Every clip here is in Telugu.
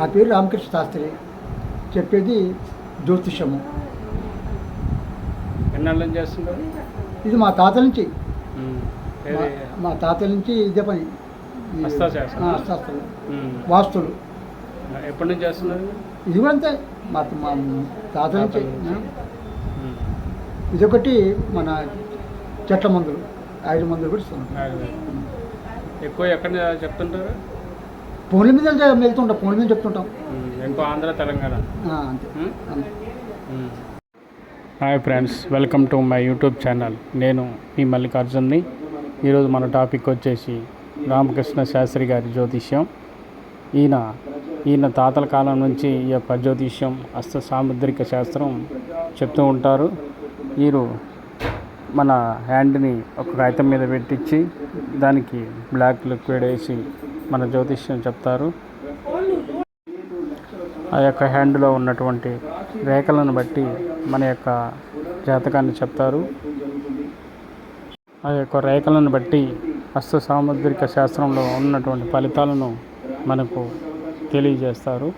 నా పేరు రామకృష్ణ శాస్త్రి. చెప్పేది జ్యోతిషము. ఎన్నాళ్ళ చేస్తుంటారు ఇది మా తాతల నుంచి. మా- తాతల నుంచి ఇదే పని. హస్తశాస్త్రం. వాస్తులు. ఎప్పటి నుంచి చేస్తున్నారు? ఇది కూడా అంతే. మా మా తాతల నుంచి. ఇదొకటి మన చెట్ల మందులు. ఐదు మందులు కూడా ఇస్తున్నాం. ఆయుర్వేదం. ఎక్కువ ఎక్కడ చెప్తుంటారు? ఫోన్ల మీద వెళ్తుంటాం ఫోన్ల మీద చెప్తుంటాం. ఎక్కువ ఆంధ్ర తెలంగాణ. అంతే. Hi friends welcome to my YouTube channel. నేను మీ మల్లికార్జున్ని. ఈరోజు మన టాపిక్ వచ్చేసి రామకృష్ణ శాస్త్రి గారి జ్యోతిష్యం. ఈయన ఈయన తాతల కాలం నుంచి ఈ యొక్క జ్యోతిష్యం హస్త సాముద్రిక శాస్త్రం చెప్తూ ఉంటారు. వీరు మన హ్యాండ్ని ఒక కాగితం మీద పెట్టించి దానికి బ్లాక్ లిక్విడ్ వేసి మన జ్యోతిష్యం చెప్తారు. ఆ యొక్క హ్యాండ్లో ఉన్నటువంటి రేఖలను బట్టి మన యొక్క జాతకాన్ని చెప్తారు. ఆ యొక్క రేఖలను బట్టి హస్త సాముద్రిక శాస్త్రంలో ఉన్నటువంటి ఫలితాలను మనకు తెలియజేస్తారు.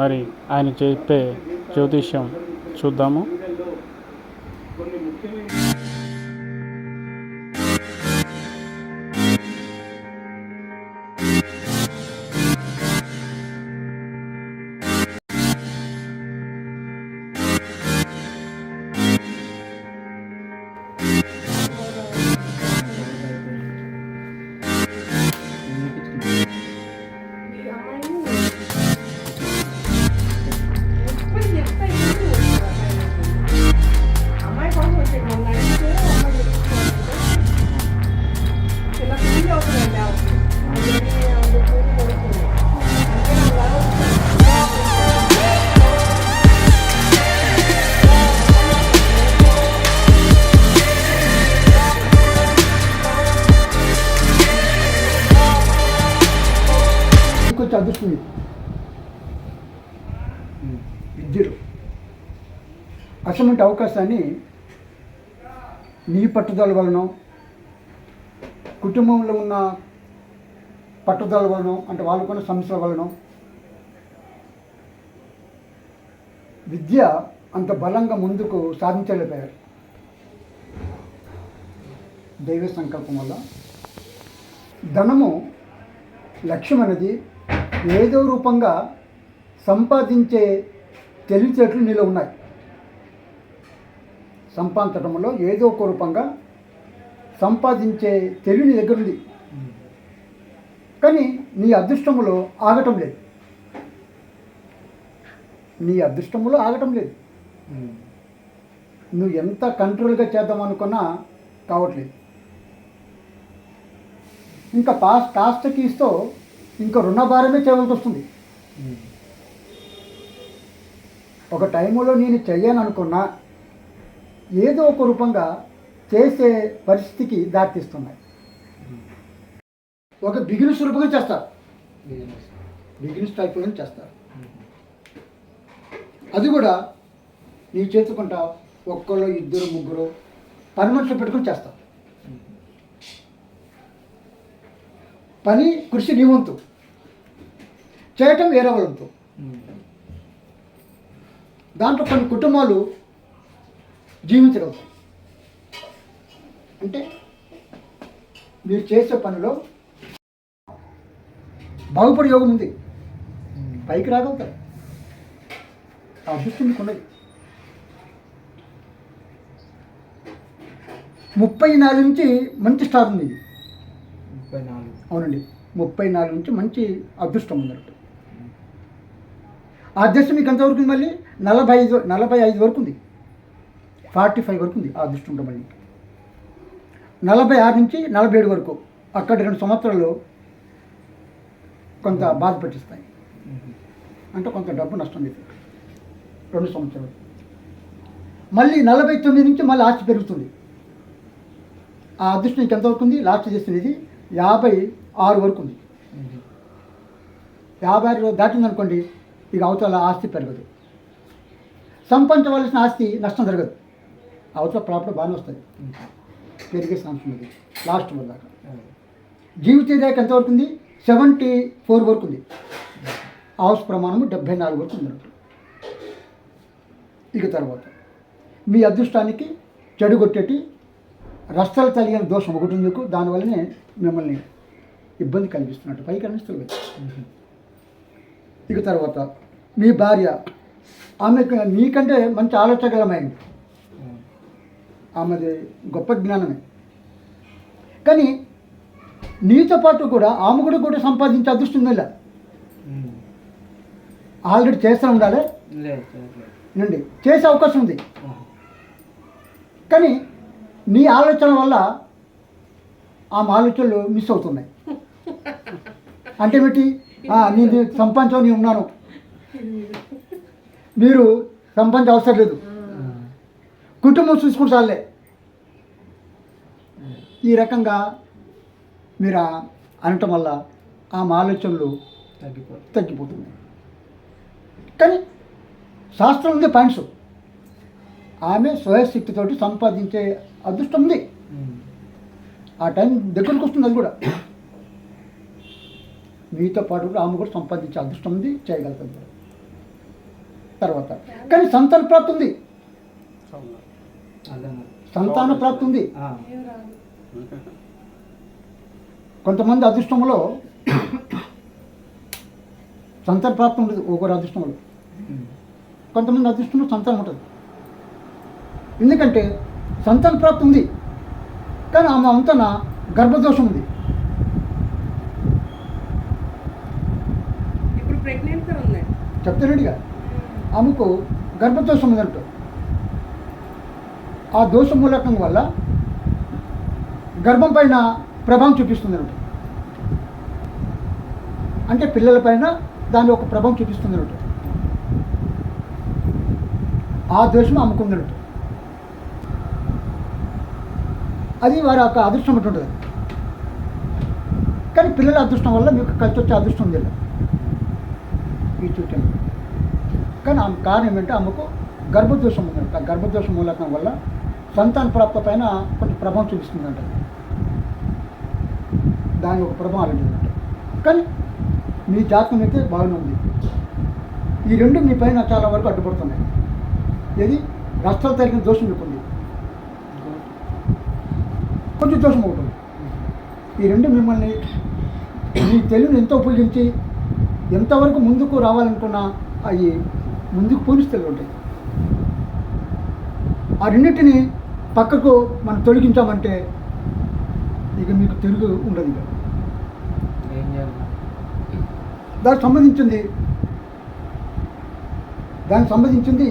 మరి ఆయన చెప్పే జ్యోతిష్యం చూద్దాము. అటువంటి అవకాశాన్ని నీ పట్టుదల వలన కుటుంబంలో ఉన్న పట్టుదల వలన అంటే వాళ్ళకున్న సమస్యల వలన విద్య అంత బలంగా ముందుకు సాధించలేకపోయారు. దైవ సంకల్పం వల్ల. ధనము లక్ష్యం అనేది ఏదో రూపంగా సంపాదించే తెలివితేటలు నీలో ఉన్నాయి. సంపాదించడంలో ఏదో ఒక రూపంగా సంపాదించే తెలివి నీ దగ్గర ఉంది. కానీ నీ అదృష్టములో ఆగటం లేదు. నీ అదృష్టములో ఆగటం లేదు. నువ్వు ఎంత కంట్రోల్గా చేద్దాం అనుకున్నా కావట్లేదు. ఇంకా పాస్ కాస్త కీస్తో ఇంకా రుణభారమే చేయవలసి వస్తుంది. ఒక టైంలో నేను చెయ్యను అనుకున్నా ఏదో ఒక రూపంగా చేసే పరిస్థితికి దారితీస్తున్నాయి. ఒక బిగినెస్ రూపంగా చేస్తారు. బిగినెస్ టైప్ చేస్తారు. అది కూడా నీ చేతుకుంటా ఒక్కళ్ళు ఇద్దరు ముగ్గురు పని మనుషులు పెట్టుకుని చేస్తావు పని కృషి నీ వంతు. చేయటం వేరే వాళ్ళ వంతు. దాంట్లో కొన్ని కుటుంబాలు జీవించగలుగుతాయి అంటే మీరు చేసే పనిలో బాగుపడే యోగం ఉంది. పైకి రాగలుగుతారు. ఆ అదృష్టం మీకు ఉన్నది. ముప్పై నాలుగు నుంచి మంచి స్టార్ ఉంది. ముప్పై నాలుగు. అవునండి. ముప్పై నాలుగు నుంచి మంచి అదృష్టం ఉందన్నట్టు ఆ అదృష్టం మీకు ఎంతవరకు ఉంది మళ్ళీ? నలభై ఐదు నలభై ఐదు వరకు ఉంది. ఫార్టీ ఫైవ్ వరకు ఉంది ఆ అదృష్టం ఉంటుంది మళ్ళీ నలభై ఆరు నుంచి నలభై ఏడు వరకు అక్కడ రెండు సంవత్సరాలు కొంత బాధ పెట్టిస్తాయి. అంటే కొంత డబ్బు నష్టం లేదు. రెండు సంవత్సరాలు. మళ్ళీ నలభై తొమ్మిది నుంచి మళ్ళీ ఆస్తి పెరుగుతుంది. ఆ అదృష్టం నీకు ఎంతవరకు ఉంది? లాస్ట్ చేసింది ఇది యాభై ఆరు వరకు ఉంది. యాభై ఆరు దాటింది అనుకోండి ఇక అవతల ఆస్తి పెరగదు. సంపాదించవలసిన ఆస్తి నష్టం జరగదు. అవతల ప్రాపర్టీ బాగానే వస్తుంది పెరిగే ఛాన్స్ ఉంది లాస్ట్ వరకు దాకా. జీవిత రేఖ ఎంతవరకు ఉంది? సెవెంటీ ఫోర్ వరకు ఉంది. హౌస్ ప్రమాణము డెబ్బై నాలుగు వరకు ఉందన్నట్టు ఇక తర్వాత మీ అదృష్టానికి చెడు కొట్టేటి రస్తాలు తగిన దోషం ఒకటి మీకు. దానివల్లనే మిమ్మల్ని ఇబ్బంది కలిగిస్తున్నట్టు. పైకి అనిస్తుంది ఇక తర్వాత మీ భార్య ఆమె మీకంటే మంచి ఆలోచనగలమైంది. ఆమెది గొప్ప జ్ఞానమే. కానీ నీతో పాటు కూడా ఆమె కూడా కూడా సంపాదించే అదృష్టం ఉందా ఆల్రెడీ చేస్తూ ఉండాలి. నుండి చేసే అవకాశం ఉంది. కానీ నీ ఆలోచన వల్ల ఆమె ఆలోచనలు మిస్ అవుతున్నాయి. అంటే ఏమిటి? నేను సంపాదించని ఉన్నాను. మీరు సంపాదించ అవసరం లేదు. కుటుంబం చూసుకుని చాలే. ఈ రకంగా మీరు ఆ- అనటం వల్ల ఆమె ఆలోచనలు తగ్గిపోతున్నాయి. కానీ శాస్త్రం ఉంది పాయింట్స్. ఆమె స్వయశక్తితోటి సంపాదించే అదృష్టం ఉంది. ఆ టైం దగ్గరకు వస్తుంది అది కూడా. మీతో పాటు కూడా ఆమె కూడా సంపాదించే అదృష్టం ఉంది చేయగలుగుతుంది. కూడా తర్వాత కానీ సంతాన ప్రాప్తి ఉంది. సంతాన ప్రాప్తి ఉంది. కొంతమంది అదృష్టంలో సంతాన ప్రాప్తి ఉండదు ఒకరి అదృష్టంలో కొంతమంది అదృష్టంలో సంతానం ఉంటుంది ఎందుకంటే సంతాన ప్రాప్తి ఉంది కానీ ఆమె అంతన గర్భదోషం ఉంది. ఇప్పుడు ప్రెగ్నెంట్ ఉంది చెప్తానడిగా ఆమెకు గర్భదోషం ఉందంట. ఆ దోషం మూలకం వల్ల గర్భం పైన ప్రభావం చూపిస్తుంది అన్నట్టు అంటే పిల్లల పైన దాని ఒక ప్రభావం చూపిస్తుంది అన్నట్టు ఆ దోషం అమ్ముకుందన్నట్టు అది వారి యొక్క అదృష్టం ఉంటుంది. కానీ పిల్లల అదృష్టం వల్ల మీకు కలిసి వచ్చే అదృష్టం ఉంది ఈ చూచాను కానీ ఆమె కారణం ఏంటంటే ఆమెకు గర్భదోషం ఉందంట ఆ గర్భదోషం మూలకం వల్ల సంతాన ప్రాప్త పైన కొంచెం ప్రభావం చూపిస్తుందంట. దాని ఒక ప్రభావం అలాంటిదంట కానీ మీ జాతకం అయితే బాగానే ఉంది. ఈ రెండు మీ పైన చాలా వరకు అడ్డుపడుతున్నాయి. ఏది? రాష్ట్రాలు తగిన దోషం చెప్పింది కొంచెం దోషం ఒకటి ఈ రెండు మిమ్మల్ని మీ తెలుగుని ఎంతో ఉపయోగించి ఎంతవరకు ముందుకు రావాలనుకున్నా అవి ముందుకు పోలిస్తలు ఉంటాయి. ఆ రెండింటిని పక్కకు మనం తొలగించామంటే ఇక మీకు తిరుగు ఉండదు ఇక. దానికి సంబంధించింది దానికి సంబంధించింది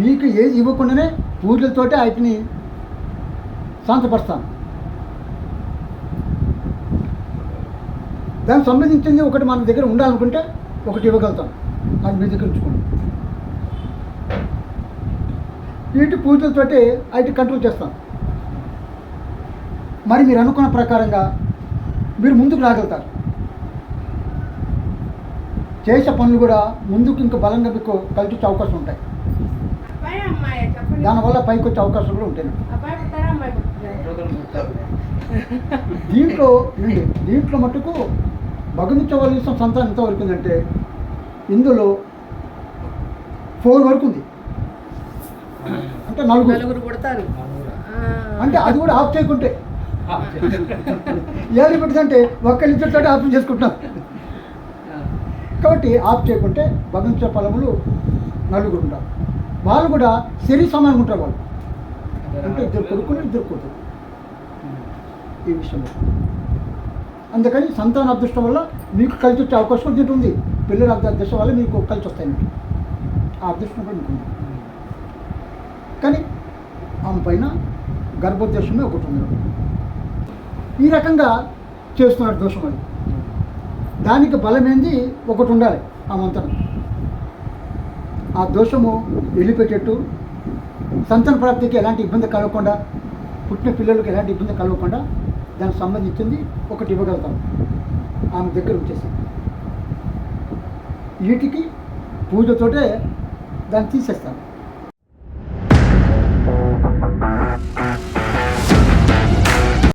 మీకు ఏది ఇవ్వకుండానే పూజలతోటే వాటిని శాంతపరుస్తాను. దానికి సంబంధించింది ఒకటి మన దగ్గర ఉండాలనుకుంటే ఒకటి ఇవ్వగలుగుతాం. అది మీ దగ్గర ఉంచుకోండి. వీటి పూజలతోటి వాటి కంట్రోల్ చేస్తాం. మరి మీరు అనుకున్న ప్రకారంగా మీరు ముందుకు రాగలుగుతారు. చేసే పనులు కూడా ముందుకు ఇంకా బలంగా మీకు కలిసి వచ్చే అవకాశం ఉంటాయి. దానివల్ల పైకి వచ్చే అవకాశం కూడా ఉంటాయి. దీంట్లో దీంట్లో మటుకు భగవించవలసిన సంతానం ఎంతవరకు ఉందంటే ఇందులో ఫోర్ వరకు ఉంది. అంటే నలుగురు. నలుగురు పుడతారు. అంటే అది కూడా ఆఫ్ చేయకుంటే. ఏది పెట్టిందంటే ఒక్కరి ఇద్దరితో ఆఫ్ చేసుకుంటున్నాం. కాబట్టి ఆఫ్ చేయకుంటే భగవంతుల ఫలములు నలుగురు ఉంటారు వాళ్ళు కూడా శరీర సమానంగా ఉంటారు వాళ్ళు. అంటే ఇద్దరు కొడుకులు ఇద్దరు కూతురు. ఈ విషయంలో అందుకని సంతాన అదృష్టం వల్ల మీకు కలిసి వచ్చే అవకాశం ఉంది. పిల్లల అదృష్టం వల్ల మీకు కలిసి వస్తాయి. ఆ అదృష్టం కూడా మీకు కానీ ఆమె పైన గర్భోద్దేశమే ఒకటి ఉంది. ఈ రకంగా చేస్తున్నాడు దోషం అది. దానికి బలమైంది? ఒకటి ఉండాలి ఆ మంత్రం ఆ దోషము వెళ్ళిపెట్టేట్టు సంతాన ప్రాప్తికి ఎలాంటి ఇబ్బంది కలగకుండా పుట్టిన పిల్లలకు ఎలాంటి ఇబ్బంది కలగకుండా దానికి సంబంధించింది ఒకటి ఇవ్వగలుగుతాం. ఆమె దగ్గర వచ్చేసి వీటికి పూజతోటే దాన్ని తీసేస్తాను